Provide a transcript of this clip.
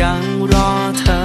ยังรอเธอ